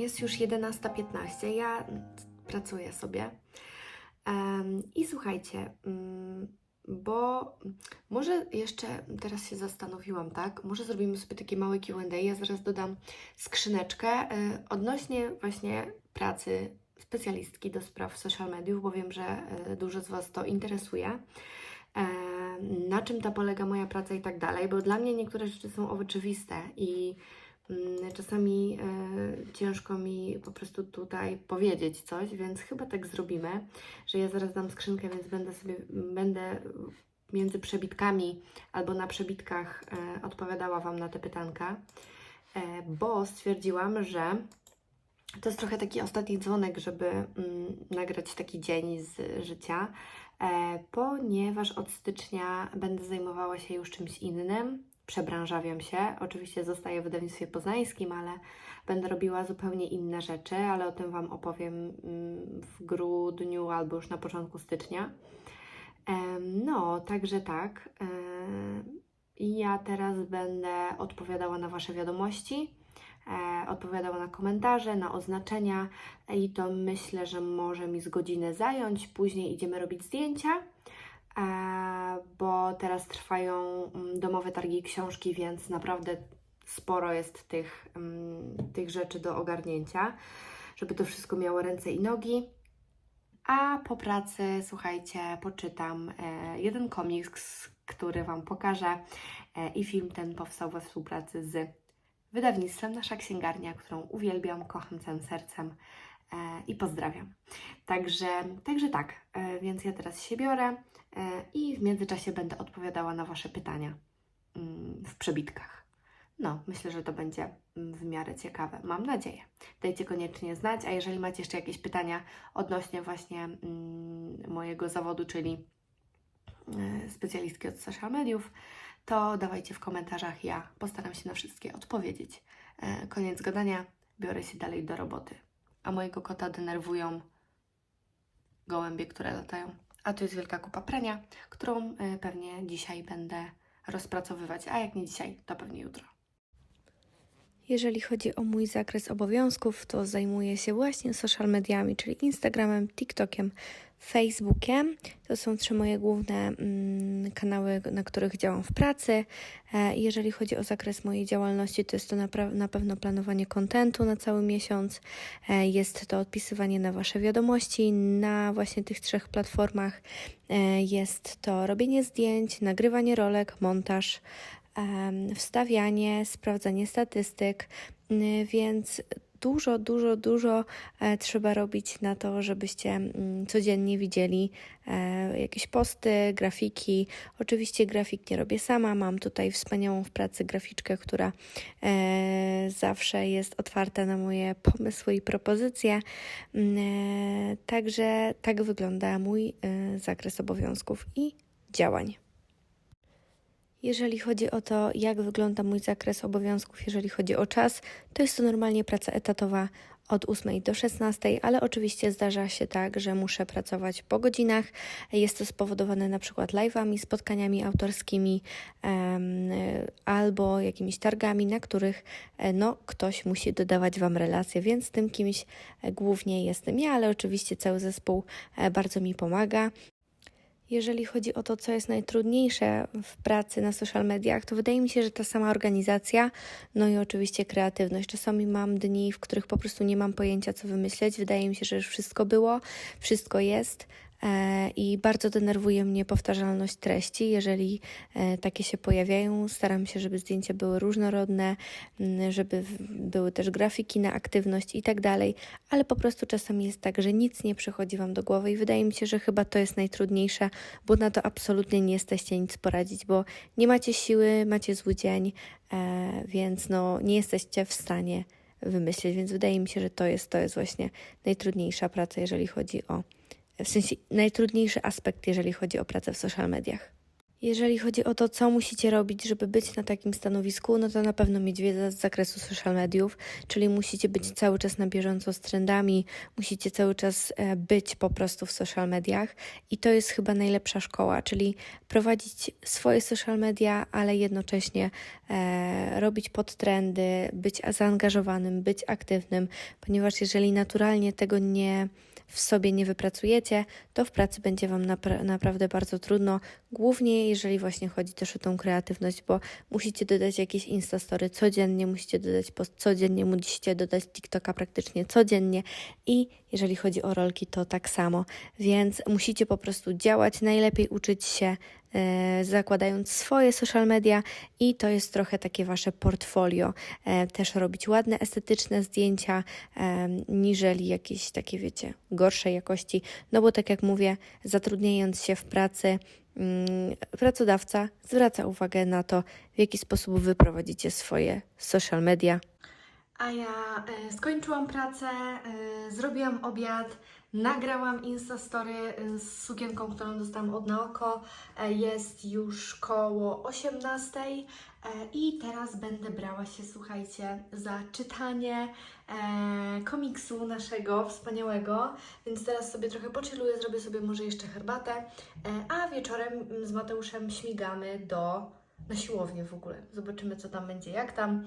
Jest już 11.15. Ja pracuję sobie. Em, I słuchajcie, mm, bo może jeszcze teraz się zastanowiłam, tak? Może zrobimy sobie takie małe QA. Ja zaraz dodam skrzyneczkę e, odnośnie właśnie pracy specjalistki do spraw social mediów, bo wiem, że e, dużo z Was to interesuje e, na czym ta polega moja praca i tak dalej, bo dla mnie niektóre rzeczy są oczywiste i czasami e, ciężko mi po prostu tutaj powiedzieć coś, więc chyba tak zrobimy, że ja zaraz dam skrzynkę, więc będę sobie, będę między przebitkami albo na przebitkach e, odpowiadała Wam na te pytanka, e, bo stwierdziłam, że to jest trochę taki ostatni dzwonek, żeby mm, nagrać taki dzień z życia, ponieważ od stycznia będę zajmowała się już czymś innym. Przebranżawiam się. Oczywiście zostaję w wydawnictwie poznańskim, ale będę robiła zupełnie inne rzeczy, ale o tym Wam opowiem mm, w grudniu albo już na początku stycznia. No, także tak. ja teraz będę odpowiadała na Wasze wiadomości e, odpowiadała na komentarze, na oznaczenia i to myślę, że może mi z godzinę zająć. Później idziemy robić zdjęcia, bo teraz trwają mm, domowe targi książki, więc naprawdę sporo jest tych, mm, tych rzeczy do ogarnięcia, żeby to wszystko miało ręce i nogi. A po pracy, słuchajcie, poczytam e, jeden komiks, który Wam pokażę e, i film ten powstał we współpracy z wydawnictwem Nasza Księgarnia, którą uwielbiam, kocham całym sercem e, i pozdrawiam. Także, także tak, e, więc ja teraz się biorę e, i w międzyczasie będę odpowiadała na Wasze pytania mm, w przebitkach. No, myślę, że to będzie mm, w miarę ciekawe. Mam nadzieję. Dajcie koniecznie znać, a jeżeli macie jeszcze jakieś pytania odnośnie właśnie mm, mojego zawodu, czyli e, specjalistki od social mediów, to dawajcie w komentarzach. Ja postaram się na wszystkie odpowiedzieć. E, Koniec gadania, biorę się dalej do roboty. A mojego kota denerwują gołębie, które latają. A tu jest wielka kupa prania, którą e, pewnie dzisiaj będę rozpracowywać, a jak nie dzisiaj, to pewnie jutro. Jeżeli chodzi o mój zakres obowiązków, to zajmuję się właśnie social mediami, czyli Instagramem, TikTokiem, Facebookiem. To są trzy moje główne mm, kanały, na których działam w pracy. E, jeżeli chodzi o zakres mojej działalności, to jest to na pewno planowanie kontentu na cały miesiąc. E, jest to odpisywanie na Wasze wiadomości na właśnie tych trzech platformach. E, jest to robienie zdjęć, nagrywanie rolek, montaż wstawianie, sprawdzanie statystyk, więc dużo, dużo, dużo e, trzeba robić na to, żebyście mm, codziennie widzieli e, jakieś posty, grafiki. Oczywiście grafik nie robię sama, mam tutaj wspaniałą w pracy graficzkę, która e, zawsze jest otwarta na moje pomysły i propozycje. Mm, Także tak wygląda mój zakres obowiązków i działań. Jeżeli chodzi o to, jak wygląda mój zakres obowiązków, jeżeli chodzi o czas, to jest to normalnie praca etatowa od 8 do 16, ale oczywiście zdarza się tak, że muszę pracować po godzinach. Jest to spowodowane na przykład live'ami, spotkaniami autorskimi albo jakimiś targami, na których e, no, ktoś musi dodawać Wam relacje, więc tym kimś e, głównie jestem ja, ale oczywiście cały zespół e, bardzo mi pomaga. Jeżeli chodzi o to, co jest najtrudniejsze w pracy na social mediach, to wydaje mi się, że ta sama organizacja, no i oczywiście kreatywność. Czasami mam dni, w których po prostu nie mam pojęcia, co wymyśleć. Wydaje mi się, że już wszystko było, wszystko jest. E, I bardzo denerwuje mnie powtarzalność treści. Jeżeli e, takie się pojawiają, staram się, żeby zdjęcia były różnorodne, żeby były też grafiki na aktywność i tak dalej, ale po prostu czasami jest tak, że nic nie przychodzi Wam do głowy i wydaje mi się, że chyba to jest najtrudniejsze, bo na to absolutnie nie jesteście nic poradzić, bo nie macie siły, macie zły dzień, e, więc no nie jesteście w stanie wymyślić, więc wydaje mi się, że to jest, to jest właśnie najtrudniejsza praca, jeżeli chodzi o, w sensie najtrudniejszy aspekt, jeżeli chodzi o pracę w social mediach. Jeżeli chodzi o to, co musicie robić, żeby być na takim stanowisku, no to na pewno mieć wiedzę z zakresu social mediów, czyli musicie być cały czas na bieżąco z trendami, musicie cały czas e, być po prostu w social mediach i to jest chyba najlepsza szkoła, czyli prowadzić swoje social media, ale jednocześnie e, robić podtrendy, być zaangażowanym, być aktywnym, ponieważ jeżeli naturalnie tego nie w sobie nie wypracujecie, to w pracy będzie Wam napra- naprawdę bardzo trudno, głównie jeżeli właśnie chodzi też o tą kreatywność, bo musicie dodać jakieś instastory codziennie, musicie dodać post codziennie, musicie dodać TikToka praktycznie codziennie i jeżeli chodzi o rolki, to tak samo, więc musicie po prostu działać, najlepiej uczyć się zakładając swoje social media i to jest trochę takie wasze portfolio. E, też robić ładne, estetyczne zdjęcia, e, niżeli jakieś takie, wiecie, gorszej jakości. No bo tak jak mówię, zatrudniając się w pracy, mm, pracodawca zwraca uwagę na to, w jaki sposób wy prowadzicie swoje social media. A ja e, skończyłam pracę, e, zrobiłam obiad, nagrałam Instastory e, z sukienką, którą dostałam od Naoko. E, jest już koło 18 e, i teraz będę brała się, słuchajcie, za czytanie e, komiksu naszego wspaniałego, więc teraz sobie trochę pochilluję, zrobię sobie może jeszcze herbatę, a wieczorem mm, z Mateuszem śmigamy do na siłownię w ogóle. Zobaczymy, co tam będzie, jak tam.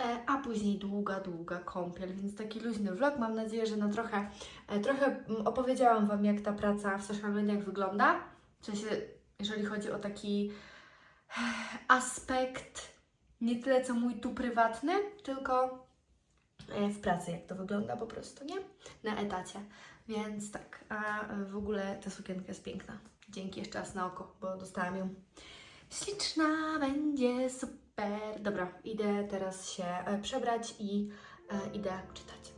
E, a później długa, długa kąpiel, więc taki luźny vlog. Mam nadzieję, że na trochę, e, trochę mm, opowiedziałam Wam, jak ta praca w social mediach wygląda. W sensie, jeżeli chodzi o taki eh, aspekt, nie tyle co mój tu prywatny, tylko e, w pracy, jak to wygląda po prostu, nie? Na etacie. Więc tak, a e, w ogóle ta sukienka jest piękna. Dzięki jeszcze raz na oko, bo dostałam ją. Śliczna będzie, super. Dobra, idę teraz się e, przebrać i e, idę czytać.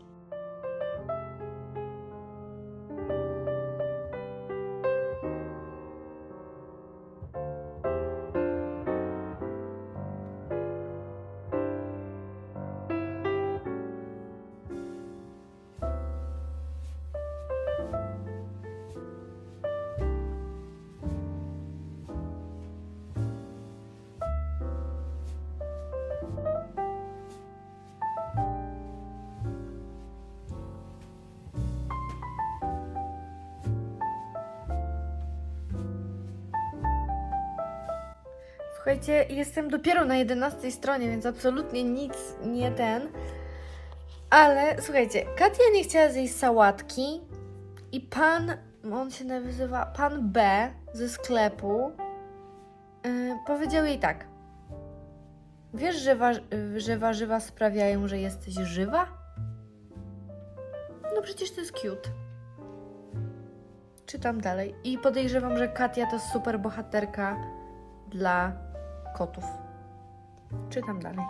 Słuchajcie, jestem dopiero na 11 stronie, więc absolutnie nic nie ten. Ale słuchajcie, Katia nie chciała zjeść sałatki i pan, on się nazywa pan B ze sklepu, yy, powiedział jej tak. Wiesz, że, wa- że warzywa sprawiają, że jesteś żywa? No przecież to jest cute. Czytam dalej. I podejrzewam, że Katia to super bohaterka dla kotów. Czytam dalej.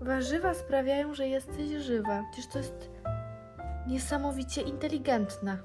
Warzywa sprawiają, że jesteś żywa. Przecież to jest niesamowicie inteligentne.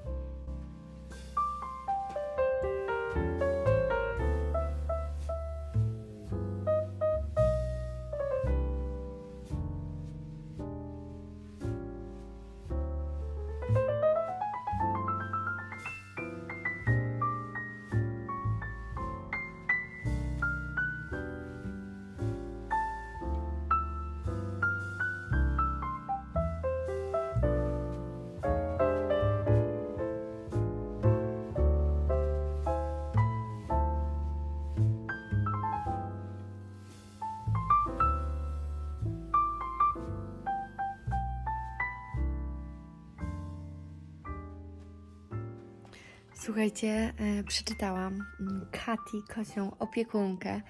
Słuchajcie, e, przeczytałam mm, Kati, kocią opiekunkę.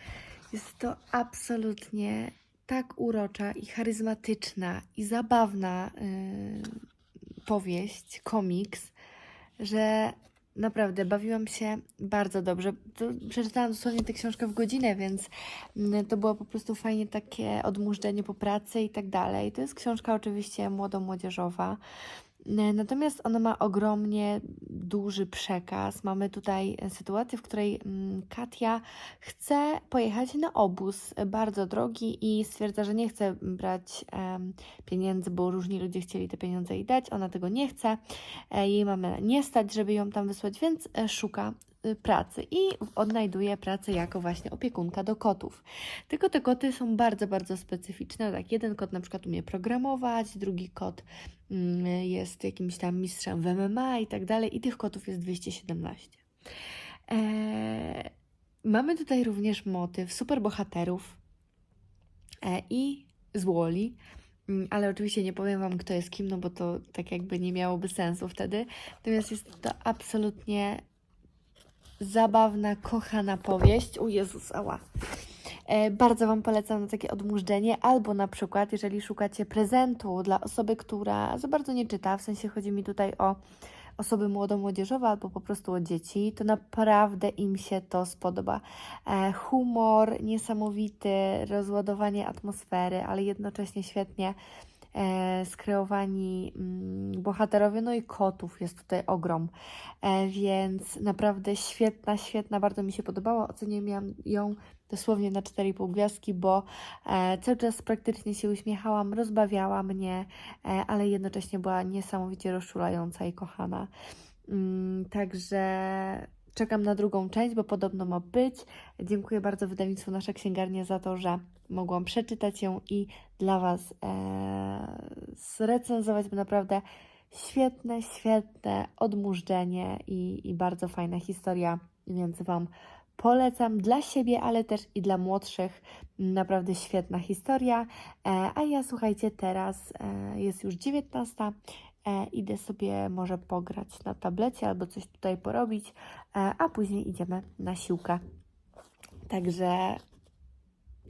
Jest to absolutnie tak urocza i charyzmatyczna i zabawna e, powieść, komiks, że naprawdę bawiłam się bardzo dobrze. Przeczytałam dosłownie tę książkę w godzinę, więc mm, to było po prostu fajnie takie odmurzenie po pracy i tak dalej. To jest książka oczywiście młodo-młodzieżowa. N- Natomiast ona ma ogromnie duży przekaz. Mamy tutaj e, sytuację, w której mm, Katia chce pojechać na obóz e, bardzo drogi i stwierdza, że nie chce brać em, pieniędzy, bo różni ludzie chcieli te pieniądze jej dać. Ona tego nie chce. E, Jej mamy nie stać, żeby ją tam wysłać, więc e, szuka pracy i odnajduję pracę jako właśnie opiekunka do kotów. Tylko te koty są bardzo, bardzo specyficzne. Tak, jeden kot na przykład umie programować, drugi kot mm, jest jakimś tam mistrzem w MMA i tak dalej i tych kotów jest 217. Eee, mamy tutaj również motyw superbohaterów e, i złoli. Mm, Ale oczywiście nie powiem Wam, kto jest kim, no bo to tak jakby nie miałoby sensu wtedy. Natomiast jest to absolutnie zabawna, kochana powieść. O Jezus, ała. E, bardzo Wam polecam na takie odmurzenie, albo na przykład, jeżeli szukacie prezentu dla osoby, która za bardzo nie czyta, w sensie chodzi mi tutaj o osoby młodo-młodzieżowe albo po prostu o dzieci, to naprawdę im się to spodoba. E, humor niesamowity, rozładowanie atmosfery, ale jednocześnie świetnie skreowani mm, bohaterowie, no i kotów jest tutaj ogrom, e, więc naprawdę świetna, świetna, bardzo mi się podobała, oceniam ją dosłownie na 4,5 gwiazdki, bo e, cały czas praktycznie się uśmiechałam, rozbawiała mnie, e, ale jednocześnie była niesamowicie rozczulająca i kochana. Mm, także czekam na drugą część, bo podobno ma być. Dziękuję bardzo wydawnictwu Nasza Księgarnia za to, że mogłam przeczytać ją i dla Was e, zrecenzować, bo naprawdę świetne, świetne odmurzenie i, i bardzo fajna historia, więc Wam polecam dla siebie, ale też i dla młodszych. Naprawdę świetna historia. E, a ja słuchajcie, teraz e, jest już 19. E, idę sobie może pograć na tablecie albo coś tutaj porobić, e, a później idziemy na siłkę. Także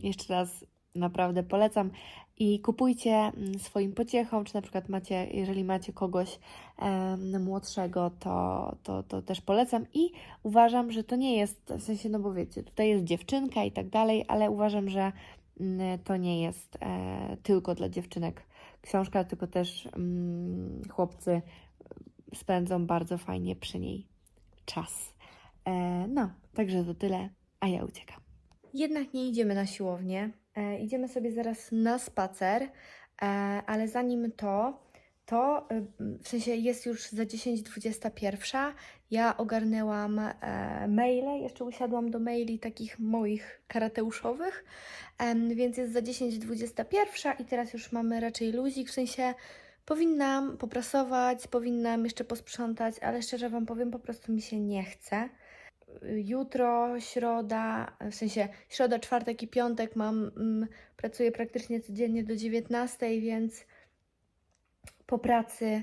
jeszcze raz naprawdę polecam i kupujcie mm, swoim pociechom, czy na przykład macie, jeżeli macie kogoś em, młodszego, to, to, to też polecam i uważam, że to nie jest, w sensie, no bo wiecie, tutaj jest dziewczynka i tak dalej, ale uważam, że mm, to nie jest e, tylko dla dziewczynek książka, tylko też mm, chłopcy spędzą bardzo fajnie przy niej czas. E, no, także to tyle, a ja uciekam. Jednak nie idziemy na siłownię, e, idziemy sobie zaraz na spacer, e, ale zanim to, to e, w sensie jest już za 10.21. Ja ogarnęłam e, maile, jeszcze usiadłam do maili takich moich karateuszowych, em, więc jest za 10.21 i teraz już mamy raczej luzik, w sensie powinnam poprasować, powinnam jeszcze posprzątać, ale szczerze Wam powiem, po prostu mi się nie chce jutro, środa, w sensie środa, czwartek i piątek mam, mm, pracuję praktycznie codziennie do 19, więc po pracy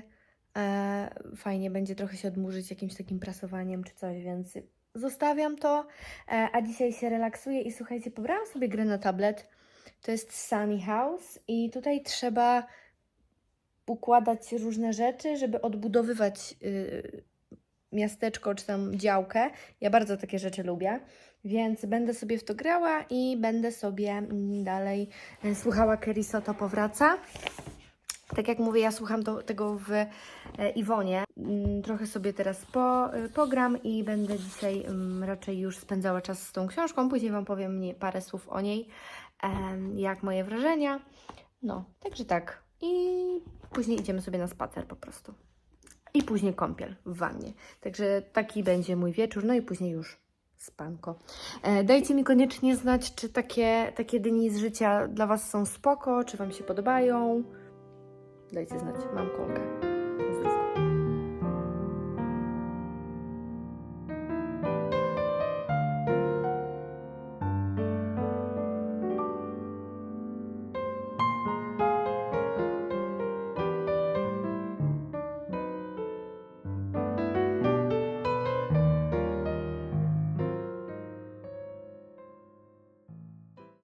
e, fajnie będzie trochę się odmurzyć jakimś takim prasowaniem czy coś, więc zostawiam to, e, a dzisiaj się relaksuję i słuchajcie, pobrałam sobie grę na tablet, to jest Sunny House i tutaj trzeba układać różne rzeczy, żeby odbudowywać y, miasteczko czy tam działkę. Ja bardzo takie rzeczy lubię, więc będę sobie w to grała i będę sobie dalej e, słuchała Kerisoto powraca. Tak jak mówię, ja słucham to, tego w e, Iwonie. Mm, Trochę sobie teraz po, e, pogram i będę dzisiaj mm, raczej już spędzała czas z tą książką. Później Wam powiem parę słów o niej, jak moje wrażenia. No, także tak. I później idziemy sobie na spacer po prostu i później kąpiel w wannie. Także taki będzie mój wieczór, no i później już spanko. E, dajcie mi koniecznie znać, czy takie, takie dni z życia dla Was są spoko, czy Wam się podobają. Dajcie znać, mam kolkę.